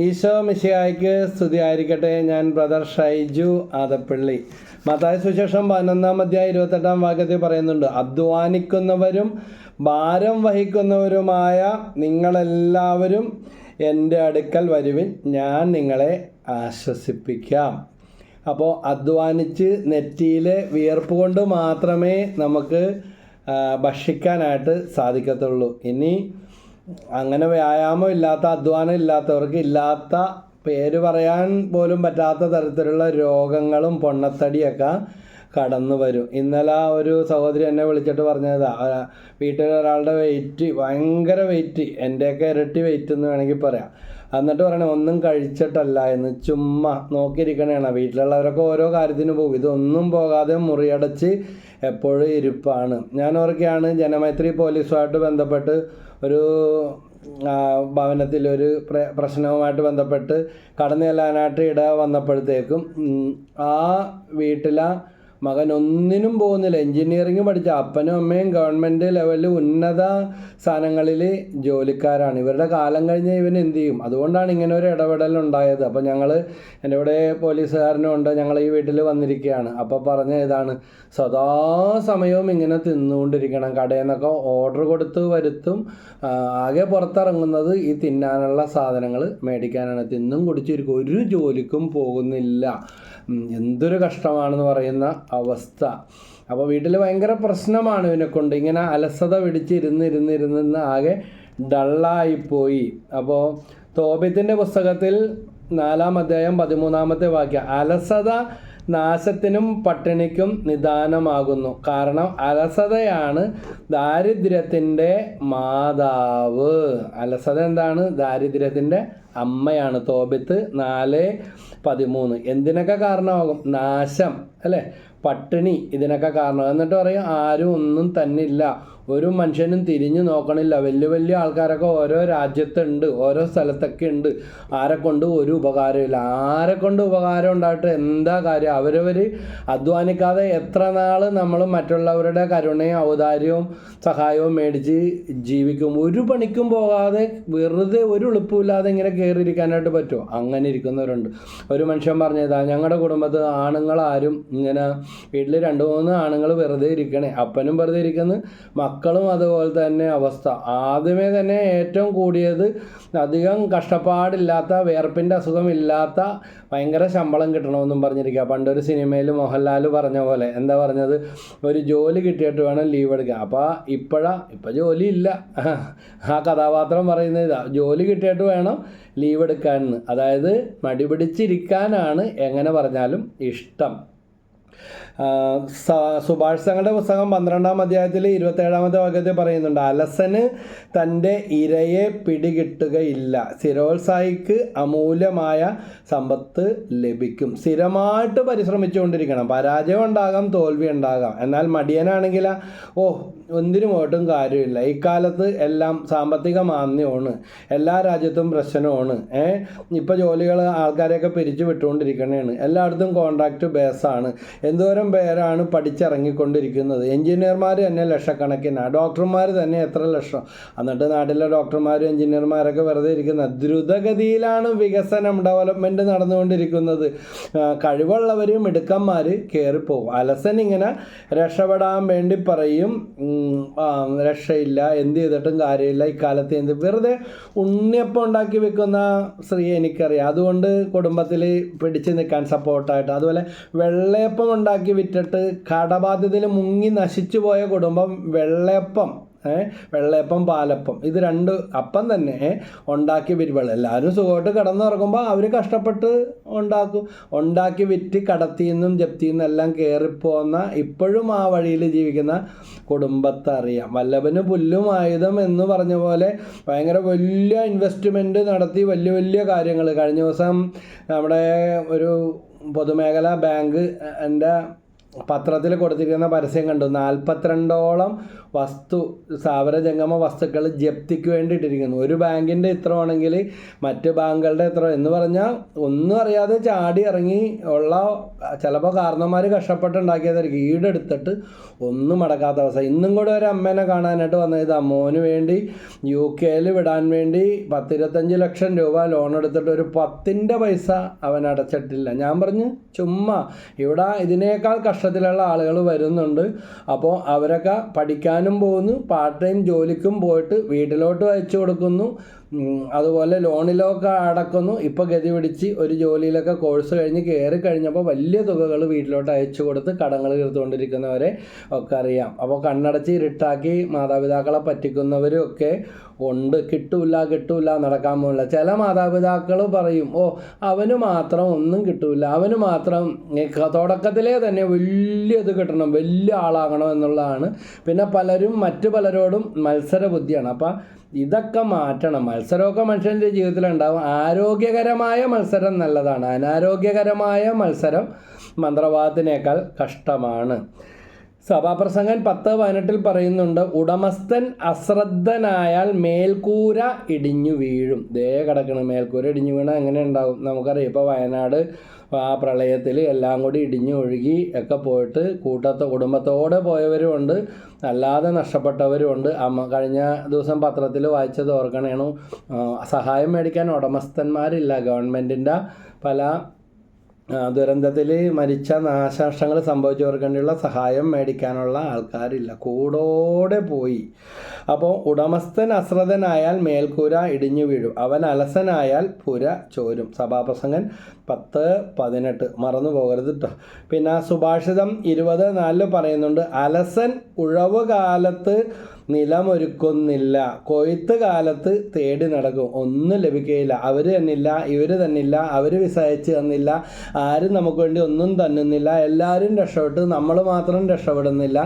ഈശോ മിശിഹായ്ക്ക് സ്തുതിയായിരിക്കട്ടെ. ഞാൻ ബ്രദർ ഷൈജു ആദപ്പള്ളി. മത്തായ സുശേഷം പതിനൊന്നാം അധ്യായം ഇരുപത്തെട്ടാം വാക്യത്തിൽ പറയുന്നുണ്ട് അധ്വാനിക്കുന്നവരും ഭാരം വഹിക്കുന്നവരുമായ നിങ്ങളെല്ലാവരും എന്റെ അടുക്കൽ വരുവിൻ. ഞാൻ നിങ്ങളെ ആശ്വസിപ്പിക്കാം. അപ്പോൾ അധ്വാനിച്ച് നെറ്റിയിലെ വിയർപ്പ് കൊണ്ട് മാത്രമേ നമുക്ക് ഭക്ഷിക്കാനായിട്ട് സാധിക്കത്തുള്ളൂ. ഇനി അങ്ങനെ വ്യായാമം ഇല്ലാത്ത അധ്വാനം ഇല്ലാത്തവർക്ക് ഇല്ലാത്ത പേര് പറയാൻ പോലും പറ്റാത്ത തരത്തിലുള്ള രോഗങ്ങളും പൊണ്ണത്തടിയൊക്കെ കടന്നു വരും. ഇന്നലെ ഒരു സഹോദരി എന്നെ വിളിച്ചിട്ട് പറഞ്ഞതാ വീട്ടിൽ ഒരാളുടെ വെയിറ്റ് ഭയങ്കര വെയിറ്റ് എന്റെയൊക്കെ ഇരട്ടി വെയിറ്റ് എന്ന് വേണമെങ്കിൽ പറയാം. എന്നിട്ട് പറയണേ ഒന്നും കഴിച്ചിട്ടല്ല എന്ന് ചുമ്മാ നോക്കിയിരിക്കണേണ്. വീട്ടിലുള്ളവരൊക്കെ ഓരോ കാര്യത്തിന് പോകും. ഇതൊന്നും പോകാതെ മുറിയടച്ച് എപ്പോഴും ഇരിപ്പാണ്. ഞാൻ ഓർക്കുകയാണ് ജനമൈത്രി പോലീസുമായിട്ട് ബന്ധപ്പെട്ട് ഒരു ഭവനത്തിൽ ഒരു പ്ര- പ്രശ്നവുമായിട്ട് ബന്ധപ്പെട്ട് കടന്നു ചെല്ലാനായിട്ട് ഇട വന്നപ്പോഴത്തേക്കും ആ വീട്ടിലെ മകൻ ഒന്നിനും പോകുന്നില്ല. എൻജിനീയറിങ് പഠിച്ച അപ്പനും അമ്മയും ഗവൺമെന്റ് ലെവലിൽ ഉന്നത സ്ഥാനങ്ങളിൽ ജോലിക്കാരാണ്. ഇവരുടെ കാലം കഴിഞ്ഞ് ഇവൻ എന്ത് ചെയ്യും? അതുകൊണ്ടാണ് ഇങ്ങനെ ഒരു ഇടപെടൽ ഉണ്ടായത്. അപ്പോൾ ഞങ്ങൾ എന്റെ ഇവിടെ പോലീസുകാരനും ഉണ്ട്. ഞങ്ങൾ ഈ വീട്ടിൽ വന്നിരിക്കുകയാണ്. അപ്പോൾ പറഞ്ഞ ഇതാണ്. സദാസമയവും ഇങ്ങനെ തിന്നുകൊണ്ടിരിക്കണം. കടയിൽ നിന്നൊക്കെ ഓർഡർ കൊടുത്ത് വരുത്തും. ആകെ പുറത്തിറങ്ങുന്നത് ഈ തിന്നാനുള്ള സാധനങ്ങൾ മേടിക്കാനാണ്. തിന്നും കുടിച്ചിരിക്കും ഒരു ജോലിക്കും പോകുന്നില്ല. എന്തൊരു കഷ്ടമാണെന്ന് പറയുന്ന അവസ്ഥ. അപ്പോൾ വീട്ടിൽ ഭയങ്കര പ്രശ്നമാണ് ഇവനെ കൊണ്ട് ഇങ്ങനെ അലസത പിടിച്ച് ഇരുന്ന് ഇരുന്ന് ഇരുന്ന് ആകെ ഡള്ളായിപ്പോയി. അപ്പോൾ തോബിത്തിന്റെ പുസ്തകത്തിൽ നാലാം അധ്യായം പതിമൂന്നാമത്തെ വാക്യം അലസത നാശത്തിനും പട്ടിണിക്കും നിദാനമാകുന്നു. കാരണം അലസതയാണ് ദാരിദ്ര്യത്തിന്റെ മാതാവ്. അലസത എന്താണ്? ദാരിദ്ര്യത്തിന്റെ അമ്മയാണ്. തോബിത്ത് നാല് പതിമൂന്ന്. എന്തിനൊക്കെ കാരണമാകും? നാശം അല്ലേ? പട്ടിണി ഇതിനൊക്കെ കാരണം എന്നിട്ട് പറയും ആരും ഒന്നും തന്നില്ല. ഒരു മനുഷ്യനും തിരിഞ്ഞു നോക്കണില്ല. വലിയ വലിയ ആൾക്കാരൊക്കെ ഓരോ രാജ്യത്തുണ്ട് ഓരോ സ്ഥലത്തൊക്കെ ഉണ്ട്. ആരെ കൊണ്ട് ഒരു ഉപകാരമില്ല ആരെ കൊണ്ട് ഉപകാരം ഉണ്ടായിട്ട് എന്താ കാര്യം? അവരവർ അധ്വാനിക്കാതെ എത്ര നാൾ നമ്മൾ മറ്റുള്ളവരുടെ കരുണയും ഔദാര്യവും സഹായവും മേടിച്ച് ജീവിക്കും. ഒരു പണിക്കും പോകാതെ വെറുതെ ഒരു എളുപ്പമില്ലാതെ ഇങ്ങനെ കയറിയിരിക്കാനായിട്ട് പറ്റുമോ? അങ്ങനെ ഇരിക്കുന്നവരുണ്ട്. ഒരു മനുഷ്യൻ പറഞ്ഞതാ ഞങ്ങളുടെ കുടുംബത്തിൽ ആണുങ്ങളാരും ഇങ്ങനെ വീട്ടിൽ രണ്ട് മൂന്ന് ആണുങ്ങൾ വെറുതെ ഇരിക്കണേ. അപ്പനും വെറുതെ ഇരിക്കുന്നു മക്കളും അതുപോലെ തന്നെ അവസ്ഥ. ആദ്യമേ തന്നെ ഏറ്റവും കൂടിയത് അധികം കഷ്ടപ്പാടില്ലാത്ത വേർപ്പിന്റെ അസുഖമില്ലാത്ത ഭയങ്കര ശമ്പളം കിട്ടണമെന്നും പറഞ്ഞിരിക്കുക. പണ്ടൊരു സിനിമയിൽ മോഹൻലാൽ പറഞ്ഞ പോലെ. എന്താ പറഞ്ഞത്? ഒരു ജോലി കിട്ടിയിട്ട് വേണം ലീവ് എടുക്കാൻ. അപ്പോൾ ഇപ്പോഴാ ഇപ്പം ജോലി ഇല്ല. ആ കഥാപാത്രം പറയുന്നത് ഇതാ. ജോലി കിട്ടിയിട്ട് വേണം ലീവ് എടുക്കാനെന്ന്. അതായത് മടിപിടിച്ചിരിക്കാനാണ് എങ്ങനെ പറഞ്ഞാലും ഇഷ്ടം. സുഭാഷ് പുസ്തകം പന്ത്രണ്ടാം അധ്യായത്തിൽ ഇരുപത്തേഴാമത്തെ വാക്യത്തിൽ പറയുന്നുണ്ട് അലസന് തന്റെ ഇരയെ പിടികിട്ടുകയില്ല. സ്ഥിരോത്സാഹിക്ക് അമൂല്യമായ സമ്പത്ത് ലഭിക്കും. സ്ഥിരമായിട്ട് പരിശ്രമിച്ചുകൊണ്ടിരിക്കണം. പരാജയം ഉണ്ടാകാം തോൽവി ഉണ്ടാകാം. എന്നാൽ മടിയനാണെങ്കിൽ ഓ ഒന്നിനും ഒട്ടും കാര്യമില്ല. ഇക്കാലത്ത് എല്ലാം സാമ്പത്തിക മാന്ദ്യമാണ് എല്ലാ രാജ്യത്തും പ്രശ്നമാണ്. ഏ ഇപ്പോൾ ജോലികൾ ആൾക്കാരെയൊക്കെ പിരിച്ചു വിട്ടുകൊണ്ടിരിക്കണേണ് എല്ലായിടത്തും കോൺട്രാക്റ്റ് ബേസാണ് എന്തോരം പേരാണ് പഠിച്ചിറങ്ങിക്കൊണ്ടിരിക്കുന്നത്. എഞ്ചിനീയർമാർ തന്നെ ലക്ഷക്കണക്കിനാണ് ഡോക്ടർമാർ തന്നെ എത്ര ലക്ഷം. എന്നിട്ട് നാട്ടിലെ ഡോക്ടർമാരും എഞ്ചിനീയർമാരൊക്കെ വെറുതെ ഇരിക്കുന്നത് ദ്രുതഗതിയിലാണ് വികസനം ഡെവലപ്മെന്റ് നടന്നുകൊണ്ടിരിക്കുന്നത്. കഴിവുള്ളവരും മിടുക്കന്മാർ കയറിപ്പോകും അലസൻ ഇങ്ങനെ രക്ഷപ്പെടാൻ വേണ്ടി പറയും. രക്ഷയില്ല എന്ത് ചെയ്തിട്ടും കാര്യമില്ല. ഇക്കാലത്ത് എന്ത് വെറുതെ ഉണ്ണിയപ്പം ഉണ്ടാക്കി വെക്കുന്ന സ്ത്രീ എനിക്കറിയാം. അതുകൊണ്ട് കുടുംബത്തിൽ പിടിച്ചു നിൽക്കാൻ സപ്പോർട്ടായിട്ട് അതുപോലെ വെള്ളയപ്പം ഉണ്ടാക്കി വിറ്റിട്ട് കടബാധ്യതയിൽ മുങ്ങി നശിച്ചു പോയ കുടുംബം വെള്ളയപ്പം വെള്ളയപ്പം പാലപ്പം ഇത് രണ്ട് അപ്പം തന്നെ ഉണ്ടാക്കി വിരുവൾ എല്ലാവരും സുഖമായിട്ട് കിടന്നുറങ്ങുമ്പോൾ അവർ കഷ്ടപ്പെട്ട് ഉണ്ടാക്കും. ഉണ്ടാക്കി വിറ്റ് കടത്തിന്നും ജപ്തിന്നും എല്ലാം കയറിപ്പോന്ന ഇപ്പോഴും ആ വഴിയിൽ ജീവിക്കുന്ന കുടുംബത്തെ അറിയാം. വല്ലഭന് പുല്ലും ആയുധം എന്ന് പറഞ്ഞ പോലെ ഭയങ്കര വലിയ ഇൻവെസ്റ്റ്മെന്റ് നടത്തി വലിയ വലിയ കാര്യങ്ങൾ കഴിഞ്ഞ ദിവസം നമ്മുടെ ഒരു പൊതുമേഖലാ ബാങ്ക് എന്റെ പത്രത്തിൽ കൊടുത്തിരിക്കുന്ന പരസ്യം കണ്ടു. നാൽപ്പത്തിരണ്ടോളം വസ്തു സ്ഥാപന ജംഗമ വസ്തുക്കൾ ജപ്തിക്ക് വേണ്ടിയിട്ടിരിക്കുന്നു. ഒരു ബാങ്കിന്റെ ഇത്ര ആണെങ്കിൽ മറ്റ് ബാങ്കുകളുടെ ഇത്ര എന്ന് പറഞ്ഞാൽ ഒന്നും അറിയാതെ ചാടി ഇറങ്ങി ഉള്ള ചിലപ്പോൾ കാരണന്മാർ കഷ്ടപ്പെട്ടുണ്ടാക്കിയതായിരിക്കും. ഈടെടുത്തിട്ട് ഒന്നും അടക്കാത്ത അവസ്ഥ. ഇന്നും കൂടെ ഒരു അമ്മേനെ കാണാനായിട്ട് വന്നത് അമ്മോന് വേണ്ടി യു കെയിൽ വിടാൻ വേണ്ടി പത്തിരുപത്തഞ്ച് ലക്ഷം രൂപ ലോൺ എടുത്തിട്ട് ഒരു പത്തിന്റെ പൈസ അവൻ അടച്ചിട്ടില്ല. ഞാൻ പറഞ്ഞു ചുമ്മാ ഇവിടെ ഇതിനേക്കാൾ കഷ്ടത്തിലുള്ള ആളുകൾ വരുന്നുണ്ട്. അപ്പോൾ അവരൊക്കെ പഠിക്കാനും പോകുന്നു. പാർട്ട് ടൈം ജോലിക്കും പോയിട്ട് വീട്ടിലോട്ട് അയച്ചു കൊടുക്കുന്നു. അതുപോലെ ലോണിലൊക്കെ അടക്കുന്നു. ഇപ്പോൾ ഗതി പിടിച്ച് ഒരു ജോലിയിലൊക്കെ കോഴ്സ് കഴിഞ്ഞ് കയറി കഴിഞ്ഞപ്പോൾ വലിയ തുകകൾ വീട്ടിലോട്ട് അയച്ചു കൊടുത്ത് കടങ്ങൾ തീർത്തുകൊണ്ടിരിക്കുന്നവരെ ഒക്കെ അറിയാം. അപ്പോൾ കണ്ണടച്ച് ഇരുട്ടാക്കി മാതാപിതാക്കളെ പറ്റിക്കുന്നവരും ഒക്കെ ഉണ്ട്. കിട്ടൂല കിട്ടൂല നടക്കാൻ പോകില്ല ചില മാതാപിതാക്കൾ പറയും ഓ അവന് മാത്രം ഒന്നും കിട്ടൂല. അവന് മാത്രം തുടക്കത്തിലേ തന്നെ വലിയ ഇത് കിട്ടണം വലിയ ആളാകണം എന്നുള്ളതാണ്. പിന്നെ പലരും മറ്റു പലരോടും മത്സര ബുദ്ധിയാണ് അപ്പം ഇതൊക്കെ മാറ്റണം. മത്സരമൊക്കെ മനുഷ്യന്റെ ജീവിതത്തിലുണ്ടാവും. ആരോഗ്യകരമായ മത്സരം നല്ലതാണ്. അനാരോഗ്യകരമായ മത്സരം മന്ത്രവാദത്തിനേക്കാൾ കഷ്ടമാണ്. സഭാപ്രസംഗൻ പത്ത് പതിനെട്ടിൽ പറയുന്നുണ്ട് ഉടമസ്ഥൻ അശ്രദ്ധനായാൽ മേൽക്കൂര ഇടിഞ്ഞു വീഴും. ദേ കിടക്കണം. മേൽക്കൂര ഇടിഞ്ഞു വീണാൽ എങ്ങനെ ഉണ്ടാവും? നമുക്കറിയാം. ഇപ്പോൾ വയനാട് ആ പ്രളയത്തിൽ എല്ലാം കൂടി ഇടിഞ്ഞു ഒഴുകി ഒക്കെ പോയിട്ട് കൂട്ടത്തെ കുടുംബത്തോടെ പോയവരുമുണ്ട് അല്ലാതെ നഷ്ടപ്പെട്ടവരുമുണ്ട് അമ്മ കഴിഞ്ഞ ദിവസം പത്രത്തിൽ വായിച്ചത് ഓർക്കണേണു സഹായം മേടിക്കാൻ ഉടമസ്ഥന്മാരില്ല. ഗവൺമെന്റിന്റെ പല ദുരന്തത്തിൽ മരിച്ച നാശനഷ്ടങ്ങൾ സംഭവിച്ചവർക്ക് വേണ്ടിയുള്ള സഹായം മേടിക്കാനുള്ള ആൾക്കാരില്ല. കൂടോടെ പോയി. അപ്പോൾ ഉടമസ്ഥൻ അശ്രദ്ധനായാൽ മേൽക്കൂര ഇടിഞ്ഞു വീഴും. അവൻ അലസനായാൽ പുര ചോരും. സഭാപ്രസംഗൻ പത്ത് പതിനെട്ട്. മറന്നു പോകരുത് കേട്ടോ പിന്നെ സുഭാഷിതം ഇരുപത് നാലിൽ പറയുന്നുണ്ട് അലസൻ ഉഴവ് കാലത്ത് നിലമൊരുക്കുന്നില്ല. കൊയ്ത്ത് കാലത്ത് തേടി നടക്കും. ഒന്നും ലഭിക്കുകയില്ല അവർ തന്നില്ല ഇവർ തന്നില്ല അവർ വിസയച്ച് തന്നില്ല ആരും നമുക്ക് വേണ്ടി ഒന്നും തന്നുന്നില്ല എല്ലാവരും രക്ഷപ്പെട്ട് നമ്മൾ മാത്രം രക്ഷപ്പെടുന്നില്ല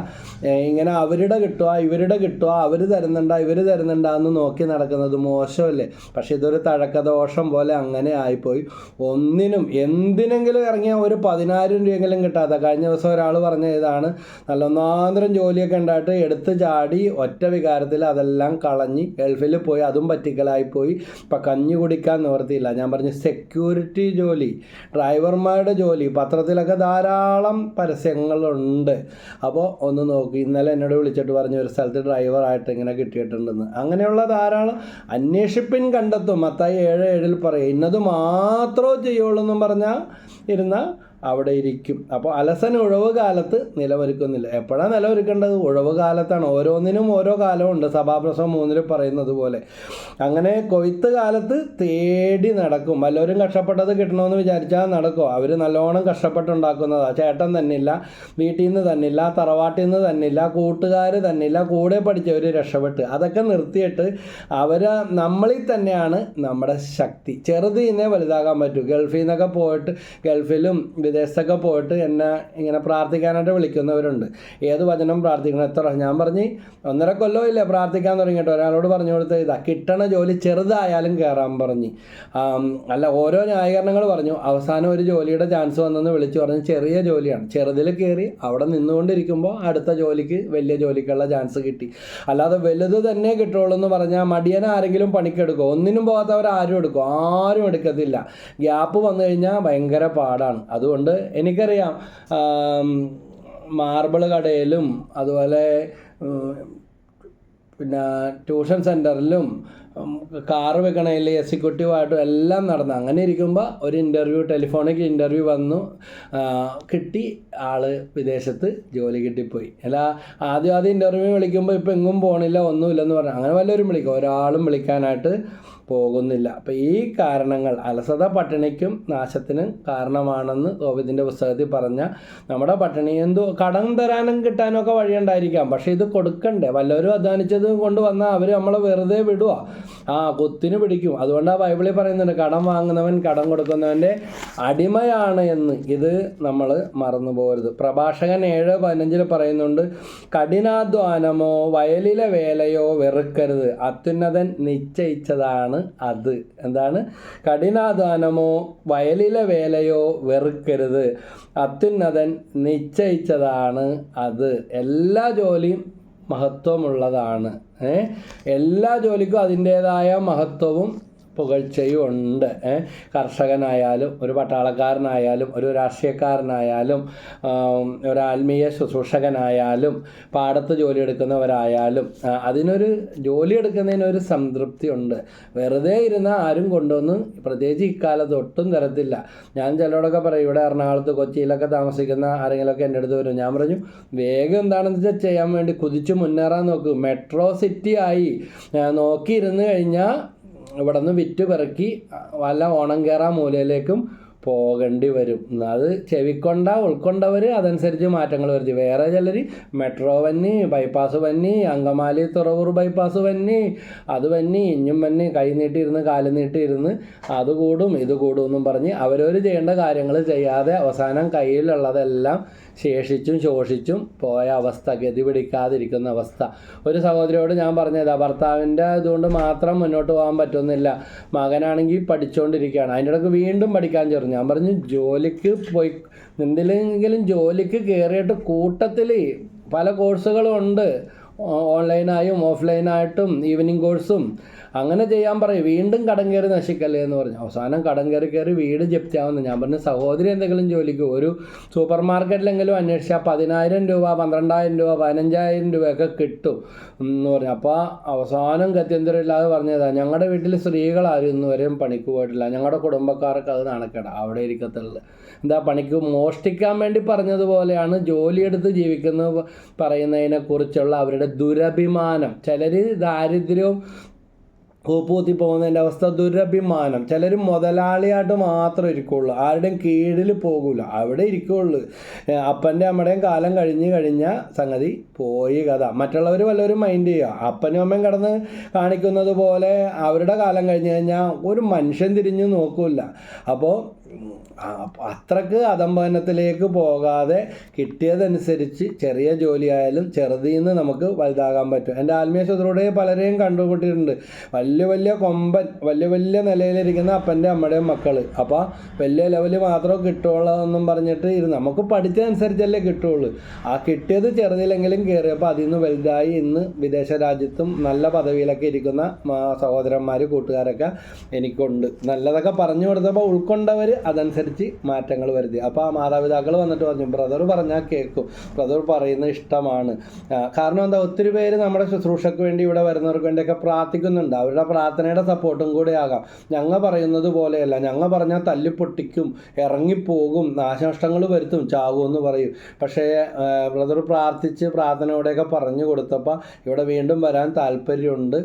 ഇങ്ങനെ അവരുടെ കിട്ടുക ഇവരുടെ കിട്ടുക അവർ തരുന്നുണ്ട ഇവർ തരുന്നുണ്ട എന്ന് നോക്കി നടക്കുന്നത് മോശമല്ലേ? പക്ഷേ ഇതൊരു തഴക്കദോഷം പോലെ അങ്ങനെ ആയിപ്പോയി. ഒന്നിനും എന്തിനെങ്കിലും ഇറങ്ങിയ ഒരു പതിനായിരം രൂപയെങ്കിലും കിട്ടാത്ത. കഴിഞ്ഞ ദിവസം ഒരാൾ പറഞ്ഞ ഇതാണ്. നല്ല ഒന്നാന്തരം ജോലിയൊക്കെ ഉണ്ടായിട്ട് എടുത്ത് ചാടി ഒറ്റ വികാരത്തിൽ അതെല്ലാം കളഞ്ഞ് ഗൾഫിൽ പോയി അതും പറ്റിക്കലായി പോയി. ഇപ്പം കഞ്ഞി കുടിക്കാൻ നിവർത്തിയില്ല. ഞാൻ പറഞ്ഞു സെക്യൂരിറ്റി ജോലി ഡ്രൈവർമാരുടെ ജോലി പത്രത്തിലൊക്കെ ധാരാളം പരസ്യങ്ങളുണ്ട്. അപ്പോൾ ഒന്ന് നോക്കി ഇന്നലെ എന്നോട് വിളിച്ചിട്ട് പറഞ്ഞു ഒരു സ്ഥലത്ത് ഡ്രൈവറായിട്ട് ഇങ്ങനെ കിട്ടിയിട്ടുണ്ടെന്ന്. അങ്ങനെയുള്ള ധാരാളം അന്വേഷിപ്പിൻ കണ്ടെത്തും. മത്തായി ഏഴ് ഏഴിൽ പറയും ഇന്നത് മാത്രമേ ചെയ്യുള്ളൂ എന്നും പറഞ്ഞാൽ ഇരുന്ന അവിടെ ഇരിക്കും. അപ്പോൾ അലസൻ ഉഴവ് കാലത്ത് നിലവൊരുക്കുന്നില്ല. എപ്പോഴാണ് നിലവൊരുക്കേണ്ടത്? ഉഴവ് കാലത്താണ്. ഓരോന്നിനും ഓരോ കാലമുണ്ട്. സഭാപ്രസവം മൂന്നിൽ പറയുന്നത് പോലെ. അങ്ങനെ കൊയ്ത്ത് കാലത്ത് തേടി നടക്കും. വല്ലവരും കഷ്ടപ്പെട്ടത് കിട്ടണമെന്ന് വിചാരിച്ചാൽ നടക്കും. അവർ നല്ലോണം കഷ്ടപ്പെട്ടുണ്ടാക്കുന്നതാണ് ചേട്ടൻ തന്നില്ല വീട്ടിൽ നിന്ന് തന്നില്ല തറവാട്ടിൽ നിന്ന് തന്നില്ല കൂട്ടുകാർ തന്നില്ല കൂടെ പഠിച്ചവർ രക്ഷപ്പെട്ട്. അതൊക്കെ നിർത്തിയിട്ട് അവർ നമ്മളിൽ തന്നെയാണ് നമ്മുടെ ശക്തി. ചെറുതിനെ വലുതാകാൻ പറ്റൂ. ഗൾഫിൽ നിന്നൊക്കെ പോയിട്ട് ഗൾഫിലും വിദേശത്തൊക്കെ പോയിട്ട് എന്നെ ഇങ്ങനെ പ്രാർത്ഥിക്കാനായിട്ട് വിളിക്കുന്നവരുണ്ട്. ഏത് വചനം പ്രാർത്ഥിക്കണം? എത്ര? ഞാൻ പറഞ്ഞ് ഒന്നര കൊല്ലോ ഇല്ല പ്രാർത്ഥിക്കാൻ തുടങ്ങിയിട്ട്. ഒരാളോട് പറഞ്ഞു കൊടുത്ത് ഇതാ കിട്ടണ ജോലി ചെറുതായാലും കയറാൻ പറഞ്ഞ്. അല്ല ഓരോ ന്യായീകരണങ്ങൾ പറഞ്ഞു. അവസാനം ഒരു ജോലിയുടെ ചാൻസ് വന്നെന്ന് വിളിച്ചു പറഞ്ഞ് ചെറിയ ജോലിയാണ്. ചെറുതിൽ കയറി അവിടെ നിന്നുകൊണ്ടിരിക്കുമ്പോൾ അടുത്ത ജോലിക്ക് വലിയ ജോലിക്കുള്ള ചാൻസ് കിട്ടി. അല്ലാതെ വലുത് തന്നെ കിട്ടുള്ളൂ എന്ന് പറഞ്ഞാൽ മടിയനെ ആരെങ്കിലും പണിക്കെടുക്കും? ഒന്നിനും പോകാത്തവർ ആരും എടുക്കും? ആരും എടുക്കത്തില്ല. ഗ്യാപ്പ് വന്നു കഴിഞ്ഞാൽ ഭയങ്കര പാടാണ്. അതുകൊണ്ട് എനിക്കറിയാം മാർബിൾ കടയിലും അതുപോലെ പിന്നെ ട്യൂഷൻ സെന്ററിലും കാറ് വെക്കണതിൽ എക്സിക്യൂട്ടീവായിട്ടും എല്ലാം നടന്നു. അങ്ങനെ ഇരിക്കുമ്പോൾ ഒരു ഇന്റർവ്യൂ ടെലിഫോണിക് ഇന്റർവ്യൂ വന്നു. കിട്ടി. ആൾ വിദേശത്ത് ജോലി കിട്ടിപ്പോയി. അല്ല ആദ്യം ആദ്യം ഇന്റർവ്യൂ വിളിക്കുമ്പോൾ ഇപ്പം എങ്ങും പോകണില്ല ഒന്നുമില്ലെന്ന് പറഞ്ഞു. അങ്ങനെ വല്ലവരും വിളിക്കും. ഒരാളും വിളിക്കാനായിട്ട് പോകുന്നില്ല. അപ്പോൾ ഈ കാരണങ്ങൾ അലസത പട്ടിണിക്കും നാശത്തിനും കാരണമാണെന്ന് കോവിദിന്റെ പുസ്തകത്തിൽ പറഞ്ഞ നമ്മുടെ പട്ടിണി എന്തോ കടം തരാനും കിട്ടാനും ഒക്കെ വഴിയുണ്ടായിരിക്കാം. പക്ഷേ ഇത് കൊടുക്കണ്ടേ? വല്ലവരും അധ്വാനിച്ചത് കൊണ്ട് വന്നാൽ അവർ നമ്മളെ വെറുതെ വിടുക ആ കുത്തിന് പിടിക്കും. അതുകൊണ്ടാണ് ബൈബിളിൽ പറയുന്നുണ്ട് കടം വാങ്ങുന്നവൻ കടം കൊടുക്കുന്നവന്റെ അടിമയാണ് എന്ന്. ഇത് നമ്മൾ മറന്നു പോകരുത്. പ്രഭാഷകൻ ഏഴ് പതിനഞ്ചിൽ പറയുന്നുണ്ട് കഠിനാധ്വാനമോ വയലിലെ വേലയോ വെറുക്കരുത്. അത്യുന്നതൻ നിശ്ചയിച്ചതാണ് അത്. എന്താണ്? കഠിനാധ്വാനമോ വയലിലെ വേലയോ വെറുക്കരുത്. അത്യുന്നതൻ നിശ്ചയിച്ചതാണ് അത്. എല്ലാ ജോലിയും മഹത്വമുള്ളതാണ്. എല്ലാ ജോലിക്കും അതിന്റേതായ മഹത്വവും പുകഴ്ചയും ഉണ്ട് കർഷകനായാലും ഒരു പട്ടാളക്കാരനായാലും ഒരു രാഷ്ട്രീയക്കാരനായാലും ഒരു ശുശ്രൂഷകനായാലും പാടത്ത് ജോലി എടുക്കുന്നവരായാലും അതിനൊരു ജോലി എടുക്കുന്നതിനൊരു സംതൃപ്തി ഉണ്ട്. വെറുതെ ഇരുന്ന ആരും കൊണ്ടുവന്ന് പ്രത്യേകിച്ച് ഇക്കാലത്ത് ഒട്ടും തരത്തില്ല. ഞാൻ ചിലരോടൊക്കെ പറയും ഇവിടെ എറണാകുളത്ത് കൊച്ചിയിലൊക്കെ താമസിക്കുന്ന ആരെങ്കിലുമൊക്കെ എന്റെ അടുത്ത് വരും. ഞാൻ പറഞ്ഞു വേഗം എന്താണെന്ന് വെച്ചാൽ ചെയ്യാൻ വേണ്ടി കുതിച്ച് മുന്നേറാൻ നോക്കും. മെട്രോ സിറ്റി ആയി നോക്കിയിരുന്ന് കഴിഞ്ഞാൽ ഇവിടെ നിന്ന് വിറ്റ് പിറക്കി വല്ല ഓണം കയറാൻ മൂലയിലേക്കും പോകേണ്ടി വരും. അത് ചെവിക്കൊണ്ട ഉൾക്കൊണ്ടവർ അതനുസരിച്ച് മാറ്റങ്ങൾ വരുത്തി. വേറെ ചിലർ മെട്രോ വന്നി ബൈപ്പാസ് വന്നി അങ്കമാലി തുറവൂർ ബൈപ്പാസ് വന്നി അത് വന്നി ഇഞ്ഞും വന്നി കൈ നീട്ടിയിരുന്ന് കാൽ നീട്ടിയിരുന്ന് അത് കൂടും ഇത് കൂടും എന്നും പറഞ്ഞ് അവരവർ ചെയ്യേണ്ട കാര്യങ്ങൾ ചെയ്യാതെ അവസാനം കയ്യിലുള്ളതെല്ലാം ശേഷിച്ചും ശോഷിച്ചും പോയ അവസ്ഥ ഗതി പിടിക്കാതിരിക്കുന്ന അവസ്ഥ. ഒരു സഹോദരിയോട് ഞാൻ പറഞ്ഞതാ ഭർത്താവിന്റെ ഇതുകൊണ്ട് മാത്രം മുന്നോട്ട് പോകാൻ പറ്റുന്നില്ല. മകനാണെങ്കിൽ പഠിച്ചുകൊണ്ടിരിക്കുകയാണ് അതിന്റെ ഇടയ്ക്ക് വീണ്ടും പഠിക്കാൻ ചേർന്നു ഞാൻ പറഞ്ഞു ജോലിക്ക് പോയി എന്തിലെങ്കിലും ജോലിക്ക് കയറിയിട്ട് കൂട്ടത്തിൽ പല കോഴ്സുകളും ഉണ്ട്. ഓൺലൈനായും ഓഫ്ലൈനായിട്ടും ഈവനിങ് കോഴ്സും അങ്ങനെ ചെയ്യാൻ പറയും. വീണ്ടും കടം കയറി നശിക്കല്ലേ എന്ന് പറഞ്ഞു. അവസാനം കടം കയറി കയറി വീട് ജപ്തിയാവുന്നു. ഞാൻ പറഞ്ഞു സഹോദരി എന്തെങ്കിലും ജോലിക്ക്? ഒരു സൂപ്പർ മാർക്കറ്റിലെങ്കിലും അന്വേഷിച്ചാൽ പതിനായിരം രൂപ പന്ത്രണ്ടായിരം രൂപ പതിനഞ്ചായിരം രൂപയൊക്കെ കിട്ടും. എന്ന് പറഞ്ഞു. അപ്പോൾ അവസാനം ഗത്യന്തരമില്ലാതെ പറഞ്ഞതാണ് ഞങ്ങളുടെ വീട്ടിൽ സ്ത്രീകൾ ആരും വരെയും പണിക്ക് പോയിട്ടില്ല. ഞങ്ങളുടെ കുടുംബക്കാർക്ക് അത് നടക്കണം അവിടെ ഇരിക്കത്തുള്ളത് എന്താ പണിക്ക് മോഷ്ടിക്കാൻ വേണ്ടി പറഞ്ഞതുപോലെയാണ് ജോലിയെടുത്ത് ജീവിക്കുന്നത് പറയുന്നതിനെക്കുറിച്ചുള്ള അവരുടെ ദുരഭിമാനം. ചിലർ ദാരിദ്ര്യവും കൂപ്പൂത്തി പോകുന്നതിന്റെ അവസ്ഥ ദുരഭിമാനം. ചിലർ മുതലാളിയായിട്ട് മാത്രം ഇരിക്കുള്ളൂ. ആരുടെയും കീഴിൽ പോകില്ല അവിടെ ഇരിക്കുള്ളൂ. അപ്പന്റെ അമ്മയുടെയും കാലം കഴിഞ്ഞ് കഴിഞ്ഞ സംഗതി പോയി കഥ. മറ്റുള്ളവർ വല്ലവരും മൈൻഡ് ചെയ്യുക. അപ്പനും അമ്മയും കിടന്ന് കാണിക്കുന്നത് പോലെ അവരുടെ കാലം കഴിഞ്ഞ് കഴിഞ്ഞാൽ ഒരു മനുഷ്യൻ തിരിഞ്ഞു നോക്കില്ല അപ്പോൾ അത്രയ്ക്ക് അധംപതനത്തിലേക്ക് പോകാതെ കിട്ടിയതനുസരിച്ച് ചെറിയ ജോലിയായാലും ചെറുതിൽ നിന്ന് നമുക്ക് വലുതാകാൻ പറ്റും. എന്റെ ആത്മീയ ശത്രുവിടെ പലരെയും കണ്ടുകൂട്ടിയിട്ടുണ്ട് വലിയ വലിയ കൊമ്പൻ വലിയ വലിയ നിലയിലിരിക്കുന്ന അപ്പന്റെ അമ്മയുടെയും മക്കൾ അപ്പോൾ വലിയ ലെവലിൽ മാത്രമേ കിട്ടുള്ളൂ പറഞ്ഞിട്ട് ഇരുന്ന് നമുക്ക് പഠിച്ചതനുസരിച്ചല്ലേ കിട്ടുള്ളൂ ആ കിട്ടിയത് ചെറുതിലെങ്കിലും കയറിയപ്പോൾ അതിൽ നിന്ന് വലുതായി ഇന്ന് വിദേശ രാജ്യത്തും നല്ല പദവിയിലൊക്കെ ഇരിക്കുന്ന സഹോദരന്മാർ കൂട്ടുകാരൊക്കെ എനിക്കുണ്ട്. നല്ലതൊക്കെ പറഞ്ഞു കൊടുത്തപ്പോൾ ഉൾക്കൊണ്ടവർ അതനുസരിച്ച് മാറ്റങ്ങൾ വരുത്തി. അപ്പോൾ ആ മാതാപിതാക്കൾ വന്നിട്ട് പറഞ്ഞു ബ്രദർ പറഞ്ഞാൽ കേൾക്കും ബ്രദർ പറയുന്നത് ഇഷ്ടമാണ്. കാരണം എന്താ? ഒത്തിരി പേര് നമ്മുടെ ശുശ്രൂഷയ്ക്ക് വേണ്ടി ഇവിടെ വരുന്നവർക്ക് വേണ്ടിയൊക്കെ പ്രാർത്ഥിക്കുന്നുണ്ട്. അവരുടെ പ്രാർത്ഥനയുടെ സപ്പോർട്ടും കൂടെ ആകാം. ഞങ്ങൾ പറയുന്നത് പോലെയല്ല. ഞങ്ങൾ പറഞ്ഞാൽ തല്ലി പൊട്ടിക്കും ഇറങ്ങിപ്പോകും നാശനഷ്ടങ്ങൾ വരുത്തും ചാകും എന്ന് പറയും. പക്ഷേ ബ്രദർ പ്രാർത്ഥിച്ച് പ്രാർത്ഥനയോടെയൊക്കെ പറഞ്ഞു കൊടുത്തപ്പോൾ ഇവിടെ വീണ്ടും വരാൻ താല്പര്യമുണ്ട്.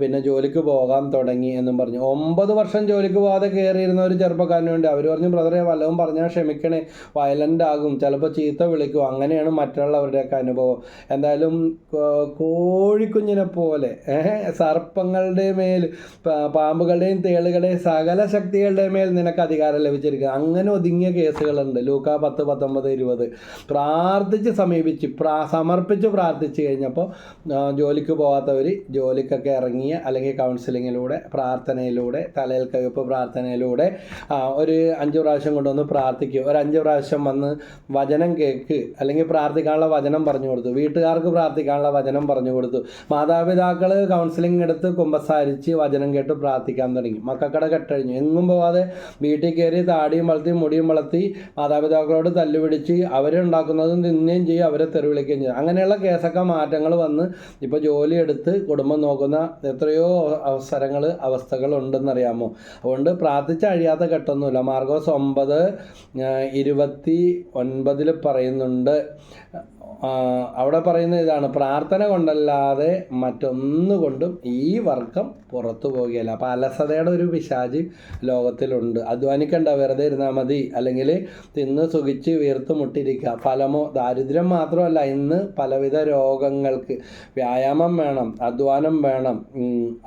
പിന്നെ ജോലിക്ക് പോകാൻ തുടങ്ങി എന്നും പറഞ്ഞു. ഒമ്പത് വർഷം ജോലിക്ക് പോകാതെ കയറിയിരുന്ന ഒരു ചെറുപ്പക്കാരന് വേണ്ടി അവർ പറഞ്ഞു ബ്രദറെ വല്ലതും പറഞ്ഞാൽ ക്ഷമിക്കണേ. വയലന്റ് ആകും ചിലപ്പോൾ ചീത്ത വിളിക്കും. അങ്ങനെയാണ് മറ്റുള്ളവരുടെയൊക്കെ അനുഭവം. എന്തായാലും കോഴിക്കുഞ്ഞിനെ പോലെ സർപ്പങ്ങളുടെ മേൽ പാമ്പുകളുടെയും തേളുകളുടെയും സകല ശക്തികളുടെ മേൽ നിനക്ക് അധികാരം ലഭിച്ചിരിക്കുക അങ്ങനെ ഒതുങ്ങിയ കേസുകളുണ്ട്. ലൂക്ക പത്ത് പത്തൊമ്പത് ഇരുപത്. പ്രാർത്ഥിച്ച് സമീപിച്ച് പ്രാ സമർപ്പിച്ച് പ്രാർത്ഥിച്ചു കഴിഞ്ഞപ്പോൾ ജോലിക്ക് പോകാത്തവർ ജോലിക്കൊക്കെ ഇറങ്ങിയ അല്ലെങ്കിൽ കൗൺസിലിങ്ങിലൂടെ പ്രാർത്ഥനയിലൂടെ തലയിൽ കയ്യൊപ്പ് പ്രാർത്ഥനയിലൂടെ ഒരു അഞ്ച് പ്രാവശ്യം കൊണ്ടുവന്ന് പ്രാർത്ഥിക്കുക. ഒരു അഞ്ച് പ്രാവശ്യം വന്ന് വചനം കേൾക്ക് അല്ലെങ്കിൽ പ്രാർത്ഥിക്കാനുള്ള വചനം പറഞ്ഞു കൊടുത്തു. വീട്ടുകാർക്ക് പ്രാർത്ഥിക്കാനുള്ള വചനം പറഞ്ഞു കൊടുത്തു. മാതാപിതാക്കൾ കൗൺസിലിംഗ് എടുത്ത് കുമ്പസാരിച്ച് വചനം കേട്ട് പ്രാർത്ഥിക്കാൻ തുടങ്ങി. മക്കക്കട കെട്ടഴിഞ്ഞു എങ്ങും പോവാതെ വീട്ടിൽ കയറി താടിയും വളർത്തി മുടിയും വളർത്തി മാതാപിതാക്കളോട് തല്ലുപിടിച്ച് അവരുണ്ടാക്കുന്നതും തിന്നുകയും ചെയ്യും അവരെ തെരുവിളിക്കുകയും ചെയ്യും. അങ്ങനെയുള്ള കേസൊക്കെ മാറ്റങ്ങൾ വന്ന് ഇപ്പോൾ ജോലിയെടുത്ത് കുടുംബം നോക്കുന്ന എത്രയോ അവസരങ്ങൾ അവസ്ഥകൾ ഉണ്ടെന്നറിയാമോ? അതുകൊണ്ട് പ്രാർത്ഥിച്ച അഴിയാത്ത ഘട്ടമൊന്നുമില്ല. മാർഗോസ് ഒമ്പത് ഇരുപത്തി ഒൻപതിൽ പറയുന്നുണ്ട്. അവിടെ പറയുന്ന ഇതാണ് പ്രാർത്ഥന കൊണ്ടല്ലാതെ മറ്റൊന്നുകൊണ്ടും ഈ വർഗം പുറത്തു പോകുകയില്ല അപ്പോൾ അലസതയുടെ ഒരു പിശാചി ലോകത്തിലുണ്ട്. അധ്വാനിക്കണ്ട വെറുതെ ഇരുന്നാൽ മതി. അല്ലെങ്കിൽ തിന്ന് സുഖിച്ച് വീർത്ത് മുട്ടിരിക്കുക. ഫലമോ ദാരിദ്ര്യം മാത്രമല്ല ഇന്ന് പലവിധ രോഗങ്ങൾക്ക് വ്യായാമം വേണം അധ്വാനം വേണം.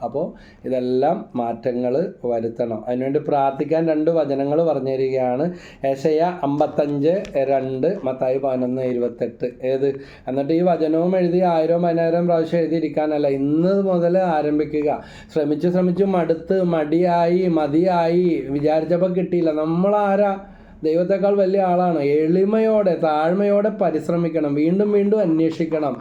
അപ്പോൾ ഇതെല്ലാം മാറ്റങ്ങൾ വരുത്തണം. അതിനുവേണ്ടി പ്രാർത്ഥിക്കാൻ രണ്ട് വചനങ്ങൾ പറഞ്ഞു തരികയാണ് ഏശയ അമ്പത്തഞ്ച് രണ്ട് മത്തായി പതിനൊന്ന് ഇരുപത്തെട്ട്. ഏത്? എന്നിട്ട് ഈ വചനവും എഴുതി ആയിരം പതിനായിരം പ്രാവശ്യം എഴുതിയിരിക്കാനല്ല. ഇന്ന് മുതൽ ആരംഭിക്കുക. ശ്രമിച്ച് ശ്രമിച്ച് മടുത്ത് മടിയായി മതിയായി വിചാരിച്ചപ്പോൾ കിട്ടിയില്ല. നമ്മളാരാ? ദൈവത്തെക്കാൾ വലിയ ആളാണ്. എളിമയോടെ താഴ്മയോടെ പരിശ്രമിക്കണം. വീണ്ടും വീണ്ടും അന്വേഷിക്കണം.